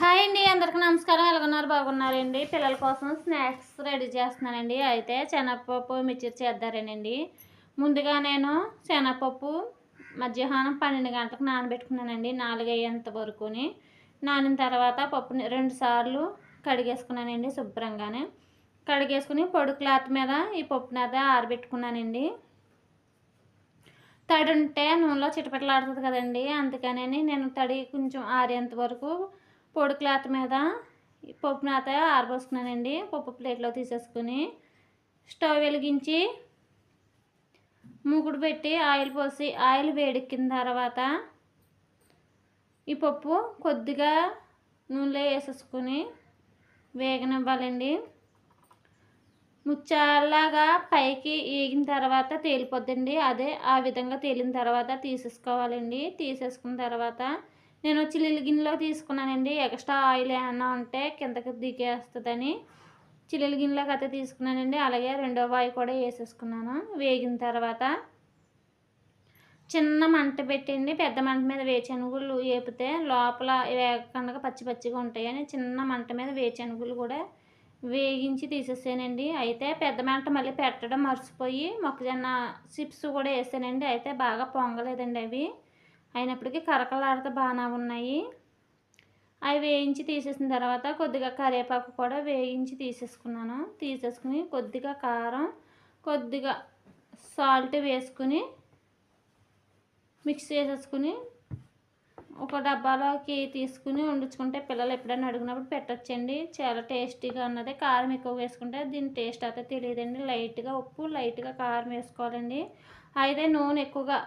Hi అండి అందరికీ నమస్కారం. ఎలాగున్నారు? బాగున్నారండి. పిల్లల కోసం స్నాక్స్ రెడీ చేస్తున్నానండి. అయితే శనగపప్పు మిర్చి చేద్దారేనండి. ముందుగా నేను శనగపప్పు మధ్యాహ్నం పన్నెండు గంటలకు నానబెట్టుకున్నానండి. నాలుగు అయ్యేంత వరకుని. నానిన తర్వాత పప్పుని రెండు సార్లు కడిగేసుకున్నానండి శుభ్రంగానే. కడిగేసుకుని పొడి క్లాత్ మీద ఈ పప్పు మీద ఆరబెట్టుకున్నానండి. తడి ఉంటే నూనెలో చిటపెట్టలాడుతుంది కదండి. అందుకని నేను తడి కొంచెం ఆరేంత వరకు పొడి క్లాత్ మీద పప్పు నాత ఆరబోసుకున్నానండి. పప్పు ప్లేట్లో తీసేసుకుని స్టవ్ వెలిగించి మూకుడు పెట్టి ఆయిల్ పోసి ఆయిల్ వేడెక్కిన తర్వాత ఈ పప్పు కొద్దిగా నూనెలో వేసేసుకుని వేగనివ్వాలండి. ముచ్చాలాగా పైకి వేగిన తర్వాత తేలిపోద్దండి. అదే ఆ విధంగా తేలిన తర్వాత తీసేసుకోవాలండి. తీసేసుకున్న తర్వాత నేను చిల్లుల గిన్నెలో తీసుకున్నానండి. ఎక్స్ట్రా ఆయిల్ ఏమన్నా ఉంటే కిందకి దిగేస్తుందని చిల్లుల గిన్నెలోకి అయితే తీసుకున్నానండి. అలాగే రెండో వాయి కూడా వేసేసుకున్నాను. వేగిన తర్వాత చిన్న మంట పెట్టండి పెద్ద మంట మీద వేచనుగులు వేపితే లోపల వేగకుండా పచ్చి పచ్చిగా ఉంటాయని చిన్న మంట మీద వేచనుగులు కూడా వేగించి తీసేసానండి. అయితే పెద్ద మంట మళ్ళీ పెట్టడం మర్చిపోయి మొక్కజొన్న చిప్స్ కూడా వేసానండి. అయితే బాగా పొంగలేదండి అవి. అయినప్పటికీ కరకలాడితే బాగానే ఉన్నాయి. అవి వేయించి తీసేసిన తర్వాత కొద్దిగా కరివేపాకు కూడా వేయించి తీసేసుకున్నాను. తీసేసుకుని కొద్దిగా కారం కొద్దిగా సాల్ట్ వేసుకుని మిక్స్ చేసేసుకుని ఒక డబ్బాలోకి తీసుకుని వండుచుకుంటే పిల్లలు ఎప్పుడైనా అడిగినప్పుడు పెట్టచ్చండి. చాలా టేస్టీగా ఉన్నది. కారం ఎక్కువ వేసుకుంటే దీని టేస్ట్ అయితే తెలియదండి. లైట్గా ఉప్పు లైట్గా కారం వేసుకోవాలండి. అయితే నూనె ఎక్కువగా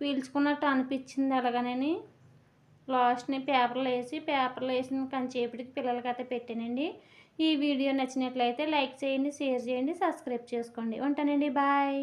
పీల్చుకున్నట్టు అనిపించింది అలాగనని లాస్ట్ని పేపర్లో వేసి పేపర్లో వేసిన కొంచెంసేపటికి పిల్లలకి అయితే పెట్టానండి. ఈ వీడియో నచ్చినట్లయితే లైక్ చేయండి షేర్ చేయండి సబ్స్క్రైబ్ చేసుకోండి. ఉంటానండి బాయ్.